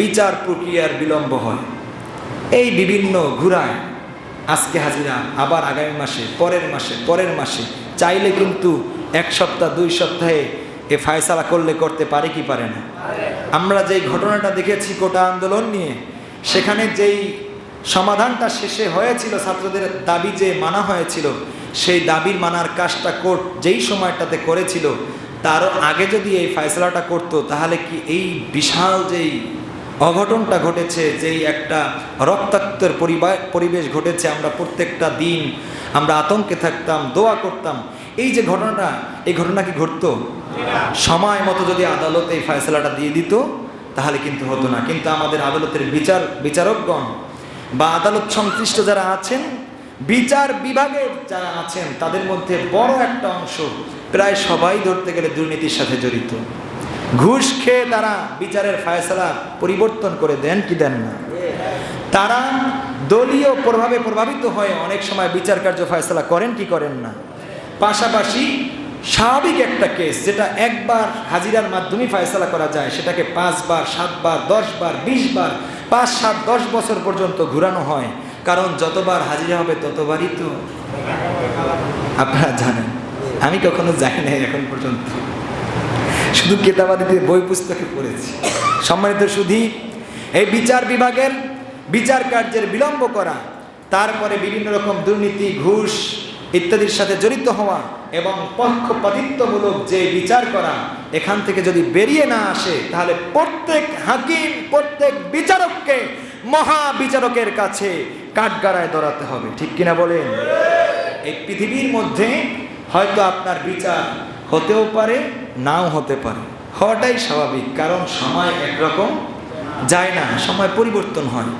বিচার প্রক্রিয়ার বিলম্ব হয়। এই বিভিন্ন ঘুরায় আজকে হাজিরা, আবার আগামী মাসে, পরের মাসে পরের মাসে। চাইলে কিন্তু এক সপ্তাহ, দুই সপ্তাহে এ ফায়সালা করলে করতে পারে কি পারে না। আমরা যেই ঘটনাটা দেখেছি কোটা আন্দোলন নিয়ে, সেখানে যেই সমাধানটা শেষে হয়েছিল, ছাত্রদের দাবি যে মানা হয়েছিল, সেই দাবির মানার কাজটা কোর্ট যেই সময়টাতে করেছিল, তারও আগে যদি এই ফয়সলাটা করতো, তাহলে কি এই বিশাল যেই অঘটনটা ঘটেছে, যেই একটা রক্তাক্তের পরিবার পরিবেশ ঘটেছে, আমরা প্রত্যেকটা দিন আমরা আতঙ্কে থাকতাম, দোয়া করতাম। এই যে ঘটনাটা, এই ঘটনা কি ঘটতো? সময় মতো যদি আদালত এই ফয়সলাটা দিয়ে দিত, তাহলে কিন্তু হতো না। কিন্তু আমাদের আদালতের বিচার, বিচারকগণ বা আদালত সংশ্লিষ্ট যারা আছেন, বিচার বিভাগের যারা আছেন, তাদের মধ্যে বড় একটা অংশ প্রায় সবাই ধরতে গেলে দুর্নীতির সাথে জড়িত। ঘুষ খেয়ে তারা বিচারের ফায়সলা পরিবর্তন করে দেন কি দেন না? তারা দলীয় প্রভাবে প্রভাবিত হয়ে অনেক সময় বিচার কার্য ফয়সলা করেন কি করেন না? পাশাপাশি স্বাভাবিক একটা কেস যেটা একবার হাজিরার মাধ্যমে ফয়সলা করা যায়, সেটাকে পাঁচবার, সাতবার, দশবার, বিশবার পাঁচ সাত দশ বছর পর্যন্ত ঘুরানো হয়। কারণ যতবার হাজিরা হবে ততবারই তো আপনারা জানেন। আমি কখনো যাই নাই এখন পর্যন্ত। শুধু কেতাবাদিতে বই পুস্তকে পড়েছি। সম্মানিত শুধু এই বিচার বিভাগের বিচার কার্যের বিলম্ব করা, তারপরে বিভিন্ন রকম দুর্নীতি, ঘুষ ইত্যাদির সাথে জড়িত হওয়া এবং পক্ষপাতিত্বমূলক যে বিচার করা, এখান থেকে যদি বেরিয়ে না আসে, তাহলে প্রত্যেক হাকিম, প্রত্যেক বিচারককে মহা বিচারকের কাছে কাঠগাড়ায় দৌড়াতে হবে। ঠিক কিনা বলেন? এই পৃথিবীর মধ্যে হয়তো আপনার বিচার হতেও পারে নাও হতে পারে। হওয়াটাই স্বাভাবিক কারণ সময় একরকম যায় না সময় পরিবর্তন হয়।